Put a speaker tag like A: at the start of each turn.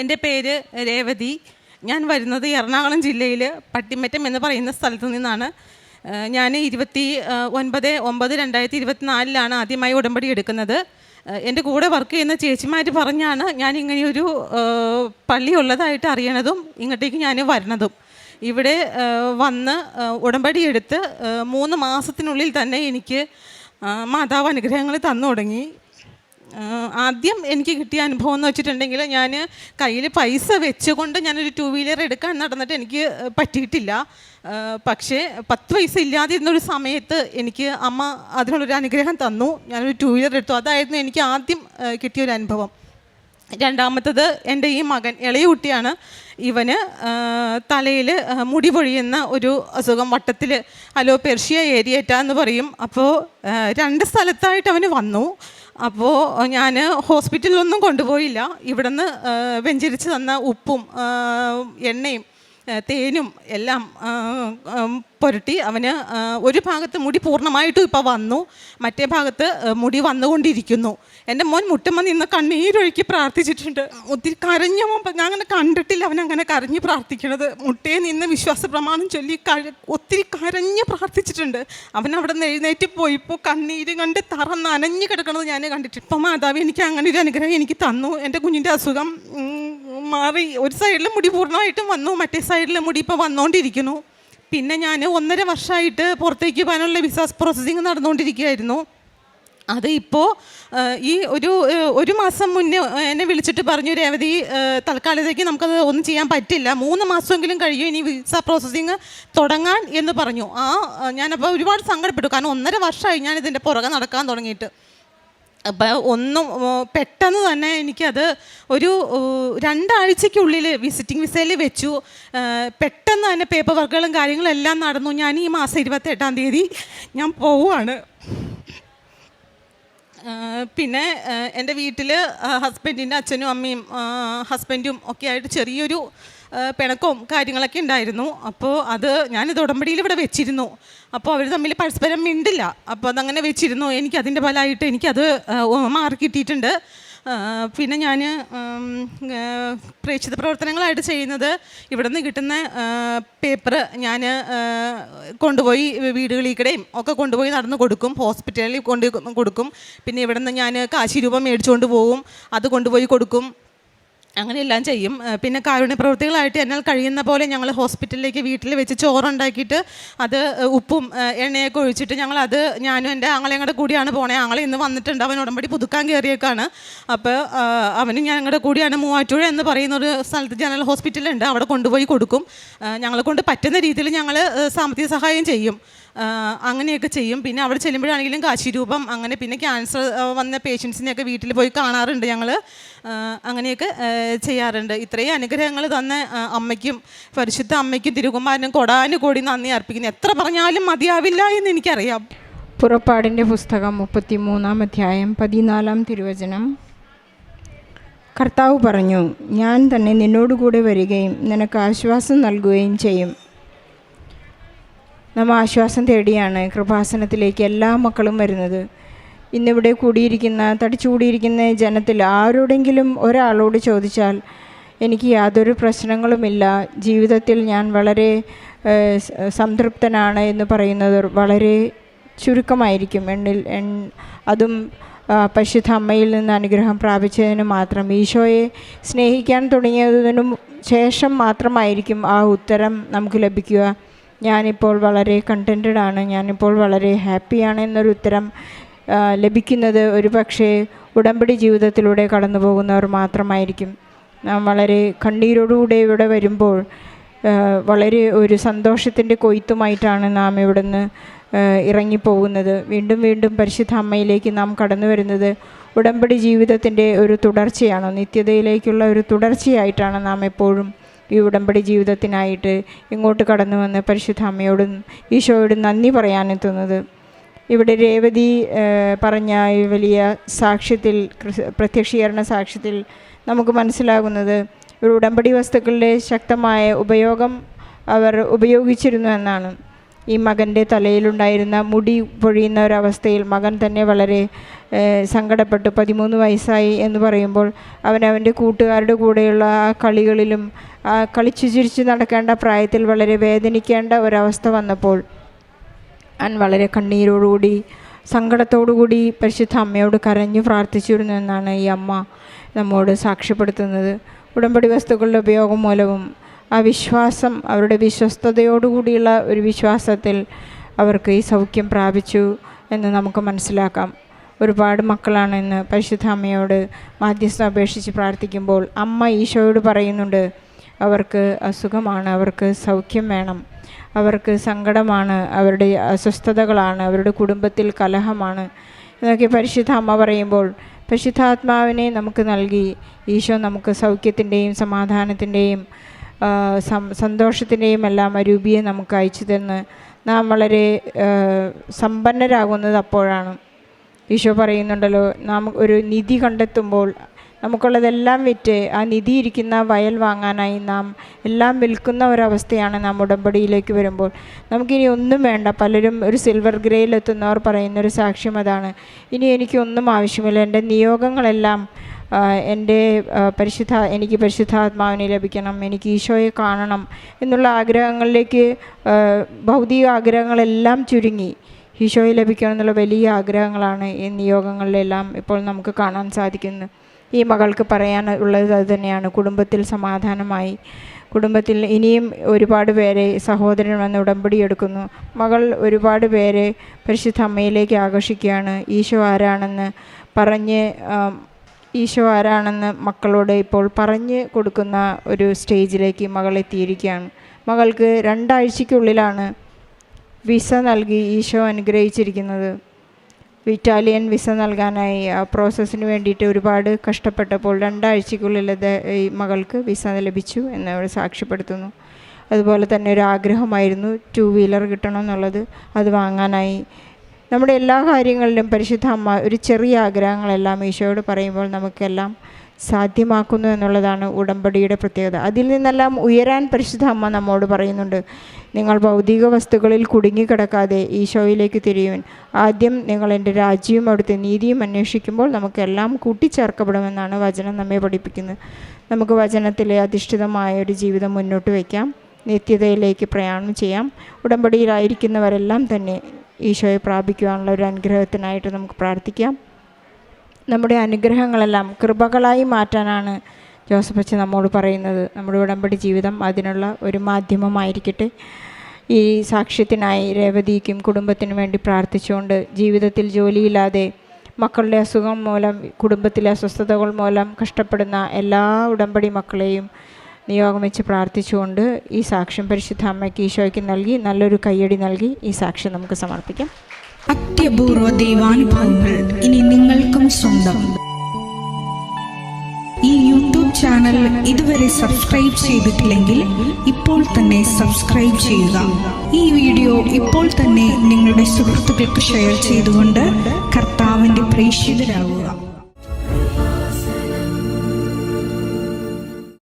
A: എന്റെ പേര് രേവതി. ഞാൻ വരുന്നത് എറണാകുളം ജില്ലയിൽ പട്ടിമറ്റം എന്ന് പറയുന്ന സ്ഥലത്തു നിന്നാണ്. ഞാൻ ഇരുപത്തി ഒൻപത് ഒമ്പത് രണ്ടായിരത്തി ഇരുപത്തിനാലിലാണ് ആദ്യമായി ഉടമ്പടി എടുക്കുന്നത്. എന്റെ കൂടെ വർക്ക് ചെയ്യുന്ന ചേച്ചിമാർ പറഞ്ഞാണ് ഞാൻ ഇങ്ങനെയൊരു പള്ളി ഉള്ളതായിട്ട് അറിയണതും ഇങ്ങോട്ടേക്ക് ഞാൻ വരണതും. ഇവിടെ വന്ന് ഉടമ്പടി എടുത്ത് മൂന്ന് മാസത്തിനുള്ളിൽ തന്നെ എനിക്ക് മാതാവ് അനുഗ്രഹങ്ങൾ തന്നു തുടങ്ങി. ആദ്യം എനിക്ക് കിട്ടിയ അനുഭവം എന്ന് വെച്ചിട്ടുണ്ടെങ്കിൽ ഞാൻ കയ്യിൽ പൈസ വെച്ചുകൊണ്ട് ഞാനൊരു ടു വീലർ എടുക്കാൻ നടന്നിട്ട് എനിക്ക് പറ്റിയിട്ടില്ല. പക്ഷേ പത്ത് പൈസ ഇല്ലാതിരുന്നൊരു സമയത്ത് എനിക്ക് അമ്മ അതിനുള്ളൊരു അനുഗ്രഹം തന്നു. ഞാനൊരു ടു വീലർ എടുത്തു. അതായിരുന്നു എനിക്ക് ആദ്യം കിട്ടിയൊരു അനുഭവം. രണ്ടാമത്തത് എന്റെ ഈ മകൻ ഇളയ കുട്ടിയാണ്. ഇവന് തലയിൽ മുടി പൊഴിയുന്ന ഒരു അസുഖം വട്ടത്തിൽ അലോപെർഷ്യ ഏരിയേറ്റ എന്ന് പറയും. അപ്പോൾ രണ്ട് സ്ഥലത്തായിട്ട് അവന് വന്നു. അപ്പോൾ ഞാൻ ഹോസ്പിറ്റലിലൊന്നും കൊണ്ടുപോയില്ല. ഇവിടുന്ന് വെഞ്ചരിച്ച് തന്ന ഉപ്പും എണ്ണയും തേനും എല്ലാം പുരട്ടി അവന് ഒരു ഭാഗത്ത് മുടി പൂർണമായിട്ടും ഇപ്പോൾ വന്നു മറ്റേ ഭാഗത്ത് മുടി വന്നുകൊണ്ടിരിക്കുന്നു. എന്റെ മോൻ മുട്ടമ്മ നിന്ന് കണ്ണീരൊഴുക്കി പ്രാർത്ഥിച്ചിട്ടുണ്ട്. ഒത്തിരി കരഞ്ഞ ഞാൻ അങ്ങനെ കണ്ടിട്ടില്ല അവൻ അങ്ങനെ കരഞ്ഞ് പ്രാർത്ഥിക്കണത്. മുട്ടയെ നിന്ന് വിശ്വാസ പ്രമാണം ചൊല്ലി ഒത്തിരി കരഞ്ഞ് പ്രാർത്ഥിച്ചിട്ടുണ്ട്. അവൻ അവിടെ നിന്ന് എഴുന്നേറ്റ് പോയി ഇപ്പോൾ കണ്ണീര് കണ്ട് തറ നനഞ്ഞ് കിടക്കണത് ഞാൻ കണ്ടിട്ട് ഇപ്പം മാതാവ് എനിക്ക് അങ്ങനെ ഒരു അനുഗ്രഹം എനിക്ക് തന്നു. എന്റെ കുഞ്ഞിന്റെ അസുഖം മാറി ഒരു സൈഡിലെ മുടി പൂർണമായിട്ടും വന്നു മറ്റേ സൈഡിലെ മുടി ഇപ്പോൾ വന്നുകൊണ്ടിരിക്കുന്നു പിന്നെ ഞാൻ ഒന്നര വർഷമായിട്ട് പുറത്തേക്ക് പോകാനുള്ള വിസാസ് പ്രോസസ്സിങ് നടന്നുകൊണ്ടിരിക്കുകയായിരുന്നു അത് ഇപ്പോൾ ഈ ഒരു ഒരു മാസം മുന്നേ എന്നെ വിളിച്ചിട്ട് പറഞ്ഞു രേവതി തൽക്കാലത്തേക്ക് നമുക്കത് ഒന്നും ചെയ്യാൻ പറ്റില്ല. മൂന്ന് മാസമെങ്കിലും കഴിയും ഇനി വിസ പ്രോസസ്സിങ് തുടങ്ങാൻ എന്ന് പറഞ്ഞു. ആ ഞാനപ്പോൾ ഒരുപാട് സങ്കടപ്പെട്ടു. കാരണം ഒന്നര വർഷമായി ഞാൻ ഇതിന്റെ പുറകെ നടക്കാൻ തുടങ്ങിയിട്ട്. അപ്പോൾ ഒന്നും പെട്ടെന്ന് തന്നെ എനിക്കത് ഒരു രണ്ടാഴ്ചയ്ക്കുള്ളിൽ വിസിറ്റിംഗ് വിസയിൽ വെച്ചു. പെട്ടെന്ന് തന്നെ പേപ്പർ വർക്കുകളും കാര്യങ്ങളും എല്ലാം നടന്നു. ഞാൻ ഈ മാസം ഇരുപത്തെട്ടാം തീയതി ഞാൻ പോവുകയാണ് പിന്നെ എന്റെ വീട്ടിൽ ഹസ്ബൻഡിന്റെ അച്ഛനും അമ്മയും ഹസ്ബൻഡും ഒക്കെ ആയിട്ട് ചെറിയൊരു പിണക്കവും കാര്യങ്ങളൊക്കെ ഉണ്ടായിരുന്നു. അപ്പോൾ അത് ഞാനിത് ഉടമ്പടിയിൽ ഇവിടെ വെച്ചിരുന്നു. അപ്പോൾ അവർ തമ്മിൽ പരസ്പരം മിണ്ടില്ല. അപ്പോൾ അതങ്ങനെ വെച്ചിരുന്നു. എനിക്കതിന്റെ ഫലമായിട്ട് എനിക്കത് മാറി കിട്ടിയിട്ടുണ്ട്. പിന്നെ ഞാൻ പ്രേക്ഷിത പ്രവർത്തനങ്ങളായിട്ട് ചെയ്യുന്നത് ഇവിടെ നിന്ന് കിട്ടുന്ന പേപ്പർ ഞാൻ കൊണ്ടുപോയി വീടുകളിൽ കൂടെയും ഒക്കെ കൊണ്ടുപോയി നടന്ന് കൊടുക്കും. ഹോസ്പിറ്റലിൽ കൊണ്ട് കൊടുക്കും. പിന്നെ ഇവിടെ നിന്ന് ഞാൻ കാശി രൂപ മേടിച്ചുകൊണ്ട് പോകും. അത് കൊണ്ടുപോയി കൊടുക്കും. അങ്ങനെയെല്ലാം ചെയ്യും. പിന്നെ കാരുണ്യ പ്രവൃത്തികളായിട്ട് എന്നാൽ കഴിയുന്ന പോലെ ഞങ്ങൾ ഹോസ്പിറ്റലിലേക്ക് വീട്ടിൽ വെച്ച് ചോറുണ്ടാക്കിയിട്ട് അത് ഉപ്പും എണ്ണയൊക്കെ ഒഴിച്ചിട്ട് ഞങ്ങൾ അത് ഞാനും എന്റെ ആങ്ങളെയും കൂടെ കൂടിയാണ് പോണേ. ആങ്ങളെ ഇന്ന് വന്നിട്ടുണ്ട്. അവൻ ഉടമ്പടി പുതുക്കാൻ കയറിയേക്കാണ്. അപ്പോൾ അവനും ഞങ്ങളുടെ കൂടിയാണ് മൂവാറ്റുപുഴ എന്ന് പറയുന്ന ഒരു സ്ഥലത്ത് ജനറൽ ഹോസ്പിറ്റലുണ്ട്. അവിടെ കൊണ്ടുപോയി കൊടുക്കും. ഞങ്ങളെ കൊണ്ട് പറ്റുന്ന രീതിയിൽ ഞങ്ങൾ സാമ്പത്തിക സഹായം ചെയ്യും. അങ്ങനെയൊക്കെ ചെയ്യും. പിന്നെ അവിടെ ചെല്ലുമ്പോഴാണെങ്കിലും കാശിരൂപം അങ്ങനെ പിന്നെ ക്യാൻസർ വന്ന പേഷ്യൻസിനെയൊക്കെ വീട്ടിൽ പോയി കാണാറുണ്ട് ഞങ്ങൾ അങ്ങനെയൊക്കെ ചെയ്യാറുണ്ട്. ഇത്രയും അനുഗ്രഹങ്ങൾ തന്ന അമ്മയ്ക്കും പരിശുദ്ധ അമ്മയ്ക്കും തിരുകുമാരനും കൊടാനും കൂടി നന്ദി അർപ്പിക്കുന്നു. എത്ര പറഞ്ഞാലും മതിയാവില്ല എന്ന് എനിക്കറിയാം.
B: പുറപ്പാടിന്റെ പുസ്തകം മുപ്പത്തിമൂന്നാം അധ്യായം പതിനാലാം തിരുവചനം. കർത്താവ് പറഞ്ഞു ഞാൻ തന്നെ നിന്നോടുകൂടെ വരികയും നിനക്ക് ആശ്വാസം നൽകുകയും ചെയ്യും. നമ്മ ആശ്വാസം തേടിയാണ് കൃപാസനത്തിലേക്ക് എല്ലാ മക്കളും വരുന്നത്. ഇന്നിവിടെ കൂടിയിരിക്കുന്ന തടിച്ചുകൂടിയിരിക്കുന്ന ജനത്തിൽ ആരോടെങ്കിലും ഒരാളോട് ചോദിച്ചാൽ എനിക്ക് യാതൊരു പ്രശ്നങ്ങളുമില്ല. ജീവിതത്തിൽ ഞാൻ വളരെ സംതൃപ്തനാണ് എന്ന് പറയുന്നത് വളരെ ചുരുക്കമായിരിക്കും. എണ്ണിൽ എൺ അതും പശുദ്ധ അമ്മയിൽ നിന്ന് അനുഗ്രഹം പ്രാപിച്ചതിന് മാത്രം. ഈശോയെ സ്നേഹിക്കാൻ തുടങ്ങിയതിനും ശേഷം മാത്രമായിരിക്കും ആ ഉത്തരം നമുക്ക് ലഭിക്കുക. ഞാനിപ്പോൾ വളരെ കണ്ടന്റഡ് ആണ്. ഞാനിപ്പോൾ വളരെ ഹാപ്പിയാണ് എന്നൊരു ഉത്തരം ലഭിക്കുന്നത് ഒരു പക്ഷേ ഉടമ്പടി ജീവിതത്തിലൂടെ കടന്നു പോകുന്നവർ മാത്രമായിരിക്കും. നാം വളരെ കണ്ണീരോടുകൂടെ ഇവിടെ വരുമ്പോൾ വളരെ ഒരു സന്തോഷത്തിന്റെ കൊയ്ത്തുമായിട്ടാണ് നാം ഇവിടുന്ന് ഇറങ്ങിപ്പോകുന്നത്. വീണ്ടും വീണ്ടും പരിശുദ്ധ അമ്മയിലേക്ക് നാം കടന്നു വരുന്നത് ഉടമ്പടി ജീവിതത്തിന്റെ ഒരു തുടർച്ചയാണ്. നിത്യതയിലേക്കുള്ള ഒരു തുടർച്ചയായിട്ടാണ് നാം എപ്പോഴും ഈ ഉടമ്പടി ജീവിതത്തിനായിട്ട് ഇങ്ങോട്ട് കടന്നു വന്ന് പരിശുദ്ധ അമ്മയോടും ഈശോയോടും നന്ദി പറയാനെത്തുന്നത് ഇവിടെ രേവതി പറഞ്ഞ ഈ വലിയ സാക്ഷ്യത്തിൽ പ്രത്യക്ഷീകരണ സാക്ഷ്യത്തിൽ നമുക്ക് മനസ്സിലാകുന്നത് ഒരു ഉടമ്പടി വസ്തുക്കളുടെ ശക്തമായ ഉപയോഗം അവർ ഉപയോഗിച്ചിരുന്നു എന്നാണ്. ഈ മകന്റെ തലയിലുണ്ടായിരുന്ന മുടി പൊഴിയുന്ന ഒരവസ്ഥയിൽ മകൻ തന്നെ വളരെ സങ്കടപ്പെട്ടു. പതിമൂന്ന് വയസ്സായി എന്ന് പറയുമ്പോൾ അവൻ അവന്റെ കൂട്ടുകാരുടെ കൂടെയുള്ള ആ കളികളിലും കളിച്ചു ചിരിച്ചു നടക്കേണ്ട പ്രായത്തിൽ വളരെ വേദനിക്കേണ്ട ഒരവസ്ഥ വന്നപ്പോൾ അവൻ വളരെ കണ്ണീരോടുകൂടി സങ്കടത്തോടുകൂടി പരിശുദ്ധ അമ്മയോട് കരഞ്ഞു പ്രാർത്ഥിച്ചിരുന്നു എന്നാണ് ഈ അമ്മ നമ്മോട് സാക്ഷ്യപ്പെടുത്തുന്നത്. ഉടമ്പടി വസ്തുക്കളുടെ ഉപയോഗം മൂലവും ആ വിശ്വാസം അവരുടെ വിശ്വസ്തയോടുകൂടിയുള്ള ഒരു വിശ്വാസത്തിൽ അവർക്ക് ഈ സൗഖ്യം പ്രാപിച്ചു എന്ന് നമുക്ക് മനസ്സിലാക്കാം. ഒരുപാട് മക്കളാണ് ഇന്ന് പരിശുദ്ധ അമ്മയോട് മാധ്യസ്ഥം അപേക്ഷിച്ച് പ്രാർത്ഥിക്കുമ്പോൾ അമ്മ ഈശോയോട് പറയുന്നുണ്ട് അവർക്ക് അസുഖമാണ് അവർക്ക് സൗഖ്യം വേണം അവർക്ക് സങ്കടമാണ് അവരുടെ അസ്വസ്ഥതകളാണ് അവരുടെ കുടുംബത്തിൽ കലഹമാണ് എന്നൊക്കെ പരിശുദ്ധ അമ്മ പറയുമ്പോൾ പരിശുദ്ധാത്മാവിനെ നമുക്ക് നൽകി ഈശോ നമുക്ക് സൗഖ്യത്തിന്റെയും സമാധാനത്തിന്റെയും സന്തോഷത്തിന്റെയും എല്ലാം അരൂപിയെ രൂപിയെ നമുക്ക് അയച്ചു തന്ന് നാം വളരെ സമ്പന്നരാകുന്നത് അപ്പോഴാണ്. ഈശോ പറയുന്നുണ്ടല്ലോ നാം ഒരു നിധി കണ്ടെത്തുമ്പോൾ നമുക്കുള്ളതെല്ലാം വിറ്റ് ആ നിധി ഇരിക്കുന്ന വയൽ വാങ്ങാനായി നാം എല്ലാം വിൽക്കുന്ന ഒരവസ്ഥയാണ് നാം ഉടമ്പടിയിലേക്ക് വരുമ്പോൾ. നമുക്കിനി ഒന്നും വേണ്ട പലരും ഒരു സിൽവർ ഗ്രേയിലെത്തുന്നവർ പറയുന്നൊരു സാക്ഷ്യം അതാണ്. ഇനി എനിക്കൊന്നും ആവശ്യമില്ല എന്റെ നിയോഗങ്ങളെല്ലാം എന്റെ പരിശുദ്ധ എനിക്ക് പരിശുദ്ധാത്മാവിനെ ലഭിക്കണം എനിക്ക് ഈശോയെ കാണണം എന്നുള്ള ആഗ്രഹങ്ങളിലേക്ക് ഭൗതിക ആഗ്രഹങ്ങളെല്ലാം ചുരുങ്ങി. ഈശോയെ ലഭിക്കണം എന്നുള്ള വലിയ ആഗ്രഹങ്ങളാണ് ഈ നിയോഗങ്ങളിലെല്ലാം ഇപ്പോൾ നമുക്ക് കാണാൻ സാധിക്കുന്നത്. ഈ മകൾക്ക് പറയാൻ ഉള്ളത് അത് തന്നെയാണ്. കുടുംബത്തിൽ സമാധാനമായി. കുടുംബത്തിൽ ഇനിയും ഒരുപാട് പേരെ സഹോദരൻ വന്ന് ഉടമ്പടി എടുക്കുന്നു. മകൾ ഒരുപാട് പേരെ പരിശുദ്ധ അമ്മയിലേക്ക് ആകർഷിക്കുകയാണ് ഈശോ ആരാണെന്ന് പറഞ്ഞ് ഈശോ ആരാണെന്ന് മക്കളോട് ഇപ്പോൾ പറഞ്ഞ് കൊടുക്കുന്ന ഒരു സ്റ്റേജിലേക്ക് മകൾ എത്തിയിരിക്കുകയാണ്. മകൾക്ക് രണ്ടാഴ്ചയ്ക്കുള്ളിലാണ് വിസ നൽകി ഈശോ അനുഗ്രഹിച്ചിരിക്കുന്നത്. ഇറ്റാലിയൻ വിസ നൽകാനായി ആ പ്രോസസ്സിന് വേണ്ടിയിട്ട് ഒരുപാട് കഷ്ടപ്പെട്ടപ്പോൾ രണ്ടാഴ്ചയ്ക്കുള്ളിൽ ഈ മകൾക്ക് വിസ ലഭിച്ചു എന്ന് അവർ സാക്ഷ്യപ്പെടുത്തുന്നു. അതുപോലെ തന്നെ ഒരു ആഗ്രഹമായിരുന്നു ടു വീലർ കിട്ടണം എന്നുള്ളത്. അത് വാങ്ങാനായി നമ്മുടെ എല്ലാ കാര്യങ്ങളിലും പരിശുദ്ധ അമ്മ ഒരു ചെറിയ ആഗ്രഹങ്ങളെല്ലാം ഈശോയോട് പറയുമ്പോൾ നമുക്കെല്ലാം സാധ്യമാക്കുന്നു എന്നുള്ളതാണ് ഉടമ്പടിയുടെ പ്രത്യേകത. അതിൽ നിന്നെല്ലാം ഉയരാൻ പരിശുദ്ധ അമ്മ നമ്മോട് പറയുന്നുണ്ട്. നിങ്ങൾ ഭൗതിക വസ്തുക്കളിൽ കുടുങ്ങിക്കിടക്കാതെ ഈശോയിലേക്ക് തിരിയുവൻ. ആദ്യം നിങ്ങൾ എന്റെ രാജ്യവും അവിടുത്തെ നീതിയും അന്വേഷിക്കുമ്പോൾ നമുക്കെല്ലാം കൂട്ടിച്ചേർക്കപ്പെടുമെന്നാണ് വചനം നമ്മെ പഠിപ്പിക്കുന്നത്. നമുക്ക് വചനത്തിലെ അധിഷ്ഠിതമായ ഒരു ജീവിതം മുന്നോട്ട് വയ്ക്കാം. നിത്യതയിലേക്ക് പ്രയാണം ചെയ്യാം. ഉടമ്പടിയിലായിരിക്കുന്നവരെല്ലാം തന്നെ ഈശോയെ പ്രാപിക്കുവാനുള്ള ഒരു അനുഗ്രഹത്തിനായിട്ട് നമുക്ക് പ്രാർത്ഥിക്കാം. നമ്മുടെ അനുഗ്രഹങ്ങളെല്ലാം കൃപകളായി മാറ്റാനാണ് ജോസഫ് അച്ഛൻ നമ്മോട് പറയുന്നത്. നമ്മുടെ ഉടമ്പടി ജീവിതം അതിനുള്ള ഒരു മാധ്യമമായിരിക്കട്ടെ. ഈ സാക്ഷ്യത്തിനായി രേവതിക്കും കുടുംബത്തിനു വേണ്ടി പ്രാർത്ഥിച്ചുകൊണ്ട് ജീവിതത്തിൽ ജോലിയില്ലാതെ മക്കളുടെ അസുഖം മൂലം കുടുംബത്തിലെ അസ്വസ്ഥതകൾ മൂലം കഷ്ടപ്പെടുന്ന എല്ലാ ഉടമ്പടി മക്കളെയും നിയോഗം വെച്ച് പ്രാർത്ഥിച്ചുകൊണ്ട് ഈ സാക്ഷ്യം പരിശുദ്ധ അമ്മയ്ക്ക് ഈശോയ്ക്ക് നൽകി നല്ലൊരു കയ്യടി നൽകി ഈ സാക്ഷ്യം നമുക്ക് സമർപ്പിക്കാം.
C: അത്യപൂർവ ദൈവാനുഭവങ്ങൾ ഇനി നിങ്ങൾക്കും സ്വന്തം. ഈ യൂട്യൂബ് ചാനൽ ഇതുവരെ സബ്സ്ക്രൈബ് ചെയ്തിട്ടില്ലെങ്കിൽ ഇപ്പോൾ തന്നെ സബ്സ്ക്രൈബ് ചെയ്യുക. ഈ വീഡിയോ ഇപ്പോൾ തന്നെ നിങ്ങളുടെ സുഹൃത്തുക്കൾക്ക് ഷെയർ ചെയ്തുകൊണ്ട് കർത്താവിന്റെ പ്രേക്ഷിതരാകുക.